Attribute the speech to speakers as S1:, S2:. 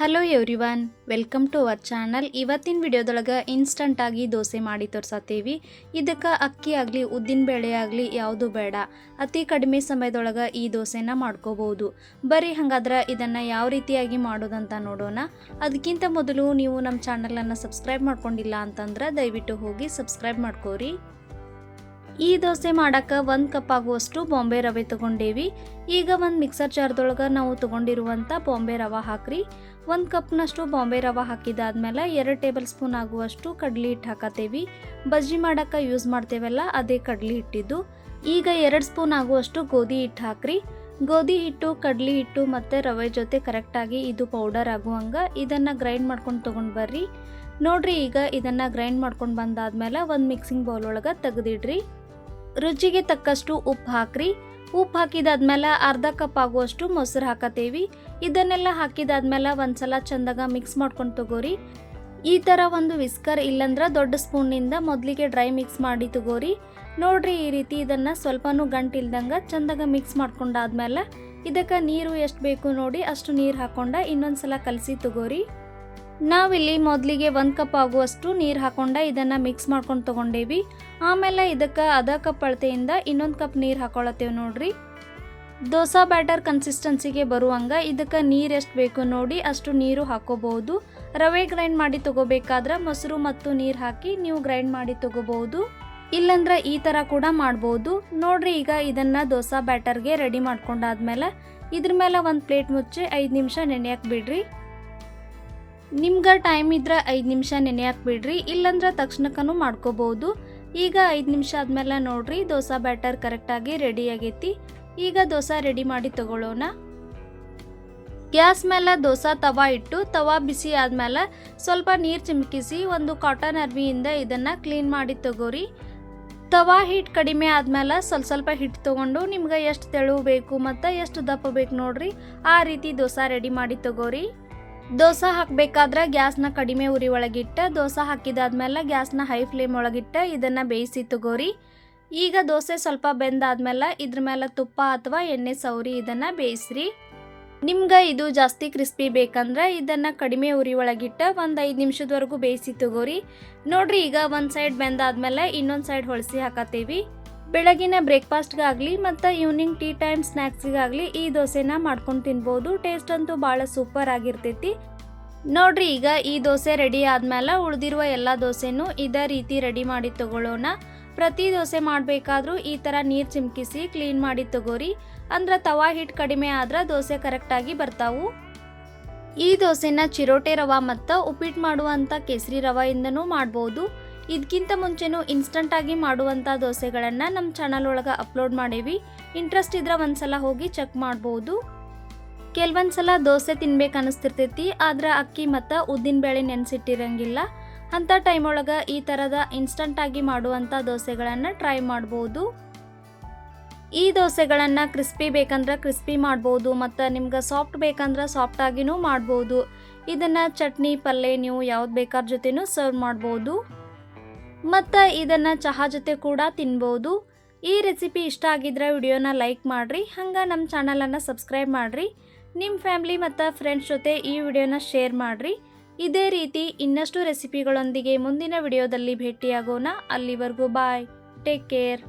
S1: Hello everyone welcome to our channel ಇವತ್ತಿನ ವಿಡಿಯೋದೊಳಗೆ ಇನ್ಸ್ಟಂಟಾಗಿ ದೋಸೆ ಮಾಡಿ ತೋರಿಸತ್ತೀವಿ. ಇದಕ್ಕೆ ಅಕ್ಕಿ ಆಗಲಿ, ಉದ್ದಿನ ಬೇಳೆ ಆಗಲಿ ಯಾವುದು ಬೇಡ. ಅತಿ ಕಡಿಮೆ ಸಮಯದೊಳಗೆ ಈ ದೋಸೆನ ಮಾಡ್ಕೋಬೋದು ಬರೀ ಹಾಗಾದ್ರೆ ಇದನ್ನು ಯಾವ ರೀತಿಯಾಗಿ ಮಾಡೋದಂತ ನೋಡೋಣ. ಅದಕ್ಕಿಂತ ಮೊದಲು ನೀವು ನಮ್ಮ ಚಾನಲನ್ನು ಸಬ್ಸ್ಕ್ರೈಬ್ ಮಾಡ್ಕೊಂಡಿಲ್ಲ ಅಂತಂದ್ರೆ ದಯವಿಟ್ಟು ಹೋಗಿ ಸಬ್ಸ್ಕ್ರೈಬ್ ಮಾಡ್ಕೋರಿ. ಈ ದೋಸೆ ಮಾಡಕ್ಕೆ ಒಂದು ಕಪ್ ಆಗುವಷ್ಟು ಬಾಂಬೆ ರವೆ ತೊಗೊಂಡೇವಿ. ಈಗ ಒಂದು ಮಿಕ್ಸರ್ ಜಾರ್ದೊಳಗೆ ನಾವು ತೊಗೊಂಡಿರುವಂಥ ಬಾಂಬೆ ರವೆ ಹಾಕ್ರಿ. ಒಂದು ಕಪ್ನಷ್ಟು ಬಾಂಬೆ ರವೆ ಹಾಕಿದಾದ್ಮೇಲೆ ಎರಡು ಟೇಬಲ್ ಸ್ಪೂನ್ ಆಗುವಷ್ಟು ಕಡ್ಲಿ ಹಿಟ್ಟು ಹಾಕತ್ತೇವಿ ಬಜ್ಜಿ ಮಾಡಕ್ಕೆ ಯೂಸ್ ಮಾಡ್ತೇವಲ್ಲ ಅದೇ ಕಡ್ಲಿ ಹಿಟ್ಟಿದ್ದು. ಈಗ ಎರಡು ಸ್ಪೂನ್ ಆಗುವಷ್ಟು ಗೋಧಿ ಹಿಟ್ಟು ಹಾಕ್ರಿ. ಗೋಧಿ ಹಿಟ್ಟು, ಕಡ್ಲಿ ಹಿಟ್ಟು ಮತ್ತು ರವೆ ಜೊತೆ ಕರೆಕ್ಟಾಗಿ ಇದು ಪೌಡರ್ ಆಗುವಂಗೆ ಇದನ್ನು ಗ್ರೈಂಡ್ ಮಾಡ್ಕೊಂಡು ತೊಗೊಂಡು ಬರ್ರಿ. ನೋಡ್ರಿ ಈಗ ಇದನ್ನು ಗ್ರೈಂಡ್ ಮಾಡ್ಕೊಂಡು ಬಂದಾದ್ಮೇಲೆ ಒಂದು ಮಿಕ್ಸಿಂಗ್ ಬೌಲ್ ಒಳಗೆ ತೆಗೆದಿಡ್ರಿ. ರುಚಿಗೆ ತಕ್ಕಷ್ಟು ಉಪ್ಪು ಹಾಕ್ರಿ. ಉಪ್ಪು ಹಾಕಿದಾದ್ಮೇಲೆ ಅರ್ಧ ಕಪ್ ಆಗುವಷ್ಟು ಮೊಸರು ಹಾಕತ್ತೇವಿ ಇದನ್ನೆಲ್ಲ ಹಾಕಿದಾದ್ಮೇಲೆ ಒಂದ್ಸಲ ಚಂದಾಗ ಮಿಕ್ಸ್ ಮಾಡ್ಕೊಂಡು ತಗೋರಿ. ಈ ಥರ ಒಂದು ವಿಸ್ಕರ್ ಇಲ್ಲಂದ್ರೆ ದೊಡ್ಡ ಸ್ಪೂನಿಂದ ಮೊದಲಿಗೆ ಡ್ರೈ ಮಿಕ್ಸ್ ಮಾಡಿ ತಗೋರಿ. ನೋಡ್ರಿ ಈ ರೀತಿ ಇದನ್ನು ಸ್ವಲ್ಪನೂ ಗಂಟಿಲ್ದಂಗೆ ಚಂದಾಗ ಮಿಕ್ಸ್ ಮಾಡ್ಕೊಂಡಾದ್ಮೇಲೆ ಇದಕ್ಕೆ ನೀರು ಎಷ್ಟು ಬೇಕು ನೋಡಿ ಅಷ್ಟು ನೀರು ಹಾಕೊಂಡ ಇನ್ನೊಂದ್ಸಲ ಕಲಸಿ ತಗೋರಿ. ನಾವಿಲ್ಲಿ ಮೊದಲಿಗೆ ಒಂದು ಕಪ್ ಆಗುವಷ್ಟು ನೀರು ಹಾಕೊಂಡ ಇದನ್ನು ಮಿಕ್ಸ್ ಮಾಡ್ಕೊಂಡು ತೊಗೊಂಡೇವಿ. ಆಮೇಲೆ ಇದಕ್ಕೆ ಅರ್ಧ ಕಪ್ ಅಳತೆಯಿಂದ ಇನ್ನೊಂದು ಕಪ್ ನೀರು ಹಾಕೊಳತ್ತೇವೆ ನೋಡ್ರಿ. ದೋಸಾ ಬ್ಯಾಟರ್ ಕನ್ಸಿಸ್ಟೆನ್ಸಿಗೆ ಬರುವಂಗೆ ಇದಕ್ಕೆ ನೀರು ಎಷ್ಟು ಬೇಕು ನೋಡಿ ಅಷ್ಟು ನೀರು ಹಾಕೋಬಹುದು. ರವೆ ಗ್ರೈಂಡ್ ಮಾಡಿ ತಗೋಬೇಕಾದ್ರೆ ಮೊಸರು ಮತ್ತು ನೀರು ಹಾಕಿ ನೀವು ಗ್ರೈಂಡ್ ಮಾಡಿ ತಗೋಬಹುದು. ಇಲ್ಲಂದ್ರೆ ಈ ಥರ ಕೂಡ ಮಾಡ್ಬೋದು. ನೋಡ್ರಿ ಈಗ ಇದನ್ನು ದೋಸಾ ಬ್ಯಾಟರ್ಗೆ ರೆಡಿ ಮಾಡ್ಕೊಂಡಾದ್ಮೇಲೆ ಇದ್ರ ಮೇಲೆ ಒಂದು ಪ್ಲೇಟ್ ಮುಚ್ಚಿ ಐದು ನಿಮಿಷ ನೆನೆಯಕ್ಕೆ ಬಿಡ್ರಿ. ನಿಮ್ಗೆ ಟೈಮ್ ಇದ್ರೆ ಐದು ನಿಮಿಷ ನೆನೆಯಕ್ಕೆ ಬಿಡ್ರಿ, ಇಲ್ಲಂದ್ರೆ ತಕ್ಷಣಕ್ಕೂ ಮಾಡ್ಕೋಬೋದು ಈಗ ಐದು ನಿಮಿಷ ಆದಮೇಲೆ ನೋಡ್ರಿ, ದೋಸೆ ಬ್ಯಾಟರ್ ಕರೆಕ್ಟಾಗಿ ರೆಡಿ ಆಗೈತಿ. ಈಗ ದೋಸೆ ರೆಡಿ ಮಾಡಿ ತಗೊಳ್ಳೋಣ ಗ್ಯಾಸ್ ಮೇಲೆ ದೋಸೆ ತವಾ ಇಟ್ಟು, ತವಾ ಬಿಸಿ ಆದಮೇಲೆ ಸ್ವಲ್ಪ ನೀರು ಚಿಮುಕಿಸಿ ಒಂದು ಕಾಟನ್ ಅರ್ವಿಯಿಂದ ಇದನ್ನು ಕ್ಲೀನ್ ಮಾಡಿ ತಗೋರಿ. ತವಾ ಹಿಟ್ಟು ಕಡಿಮೆ ಆದಮೇಲೆ ಸ್ವಲ್ಪ ಸ್ವಲ್ಪ ಹಿಟ್ಟು ತೊಗೊಂಡು ನಿಮ್ಗೆ ಎಷ್ಟು ತೆಳು ಬೇಕು ಮತ್ತು ಎಷ್ಟು ದಪ್ಪ ಬೇಕು ನೋಡ್ರಿ, ಆ ರೀತಿ ದೋಸೆ ರೆಡಿ ಮಾಡಿ ತಗೋರಿ. ದೋಸೆ ಹಾಕಬೇಕಾದ್ರೆ ಗ್ಯಾಸ್ನ ಕಡಿಮೆ ಉರಿ ಒಳಗಿಟ್ಟ, ದೋಸೆ ಹಾಕಿದಾದ್ಮೇಲೆ ಗ್ಯಾಸ್ನ ಹೈ ಫ್ಲೇಮ್ ಒಳಗಿಟ್ಟ ಇದನ್ನು ಬೇಯಿಸಿ ತಗೋರಿ. ಈಗ ದೋಸೆ ಸ್ವಲ್ಪ ಬೆಂದಾದ್ಮೇಲೆ ಇದ್ರ ಮೇಲೆ ತುಪ್ಪ ಅಥವಾ ಎಣ್ಣೆ ಸೌರಿ ಇದನ್ನು ಬೇಯಿಸ್ರಿ. ನಿಮ್ಗೆ ಇದು ಜಾಸ್ತಿ ಕ್ರಿಸ್ಪಿ ಬೇಕಂದ್ರೆ ಇದನ್ನು ಕಡಿಮೆ ಉರಿ ಒಳಗಿಟ್ಟ ಒಂದು ಐದು ನಿಮಿಷದವರೆಗೂ ಬೇಯಿಸಿ ತಗೋರಿ. ನೋಡ್ರಿ ಈಗ ಒಂದು ಸೈಡ್ ಬೆಂದಾದ್ಮೇಲೆ ಇನ್ನೊಂದು ಸೈಡ್ ಹೊಳಸಿ ಹಾಕತ್ತೀವಿ ಬೆಳಗಿನ ಬ್ರೇಕ್ಫಾಸ್ಟ್ಗಾಗಲಿ ಮತ್ತು ಈವ್ನಿಂಗ್ ಟೀ ಟೈಮ್ ಸ್ನ್ಯಾಕ್ಸಿಗಾಗಲಿ ಈ ದೋಸೆನ ಮಾಡ್ಕೊಂಡು ತಿನ್ಬೋದು. ಟೇಸ್ಟ್ ಅಂತೂ ಭಾಳ ಸೂಪರ್ ಆಗಿರ್ತೈತಿ. ನೋಡ್ರಿ, ಈಗ ಈ ದೋಸೆ ರೆಡಿ ಆದ್ಮೇಲೆ ಉಳಿದಿರುವ ಎಲ್ಲ ದೋಸೆನೂ ಇದೇ ರೀತಿ ರೆಡಿ ಮಾಡಿ ತಗೊಳ್ಳೋಣ ಪ್ರತಿ ದೋಸೆ ಮಾಡಬೇಕಾದ್ರೂ ಈ ಥರ ನೀರು ಚಿಮ್ಕಿಸಿ ಕ್ಲೀನ್ ಮಾಡಿ ತಗೋರಿ. ಅಂದ್ರೆ ತವಾ ಹಿಟ್ಟು ಕಡಿಮೆ ಆದ್ರೆ ದೋಸೆ ಕರೆಕ್ಟಾಗಿ ಬರ್ತಾವು. ಈ ದೋಸೆನ ಚಿರೋಟೆ ರವಾ ಮತ್ತು ಉಪ್ಪಿಟ್ಟು ಮಾಡುವಂಥ ಕೇಸರಿ ರವೆಯಿಂದನೂ ಮಾಡ್ಬೋದು. ಇದಕ್ಕಿಂತ ಮುಂಚೆನೂ ಇನ್ಸ್ಟಂಟಾಗಿ ಮಾಡುವಂಥ ದೋಸೆಗಳನ್ನು ನಮ್ಮ ಚಾನಲ್ ಒಳಗೆ ಅಪ್ಲೋಡ್ ಮಾಡೀವಿ. ಇಂಟ್ರೆಸ್ಟ್ ಇದ್ರೆ ಒಂದ್ಸಲ ಹೋಗಿ ಚೆಕ್ ಮಾಡ್ಬೋದು. ಕೆಲವೊಂದು ಸಲ ದೋಸೆ ತಿನ್ಬೇಕು ಅನಿಸ್ತಿರ್ತೈತಿ, ಆದ್ರೆ ಅಕ್ಕಿ ಮತ್ತು ಉದ್ದಿನಬೇಳೆ ನೆನೆಸಿಟ್ಟಿರಂಗಿಲ್ಲ. ಅಂಥ ಟೈಮ್ ಒಳಗೆ ಈ ಥರದ ಇನ್ಸ್ಟಂಟಾಗಿ ಮಾಡುವಂಥ ದೋಸೆಗಳನ್ನು ಟ್ರೈ ಮಾಡ್ಬೋದು. ಈ ದೋಸೆಗಳನ್ನು ಕ್ರಿಸ್ಪಿ ಬೇಕಂದ್ರೆ ಕ್ರಿಸ್ಪಿ ಮಾಡ್ಬೋದು, ಮತ್ತು ನಿಮ್ಗೆ ಸಾಫ್ಟ್ ಬೇಕಂದ್ರೆ ಸಾಫ್ಟಾಗಿನೂ ಮಾಡ್ಬೋದು. ಇದನ್ನು ಚಟ್ನಿ ಪಲ್ಯ ನೀವು ಯಾವ್ದು ಬೇಕಾದ ಜೊತೆನೂ ಸರ್ವ್ ಮಾಡ್ಬೋದು. ಮತ್ತು ಇದನ್ನು ಚಹಾ ಜೊತೆ ಕೂಡ ತಿನ್ಬೋದು. ಈ ರೆಸಿಪಿ ಇಷ್ಟ ಆಗಿದ್ರೆ ವಿಡಿಯೋನ ಲೈಕ್ ಮಾಡಿರಿ, ಹಂಗೆ ನಮ್ಮ ಚಾನಲನ್ನು ಸಬ್ಸ್ಕ್ರೈಬ್ ಮಾಡಿರಿ. ನಿಮ್ಮ ಫ್ಯಾಮಿಲಿ ಮತ್ತು ಫ್ರೆಂಡ್ಸ್ ಜೊತೆ ಈ ವಿಡಿಯೋನ ಶೇರ್ ಮಾಡಿರಿ. ಇದೇ ರೀತಿ ಇನ್ನಷ್ಟು ರೆಸಿಪಿಗಳೊಂದಿಗೆ ಮುಂದಿನ ವಿಡಿಯೋದಲ್ಲಿ ಭೇಟಿಯಾಗೋಣ. ಅಲ್ಲಿವರೆಗೂ ಬಾಯ್ ಟೇಕ್ ಕೇರ್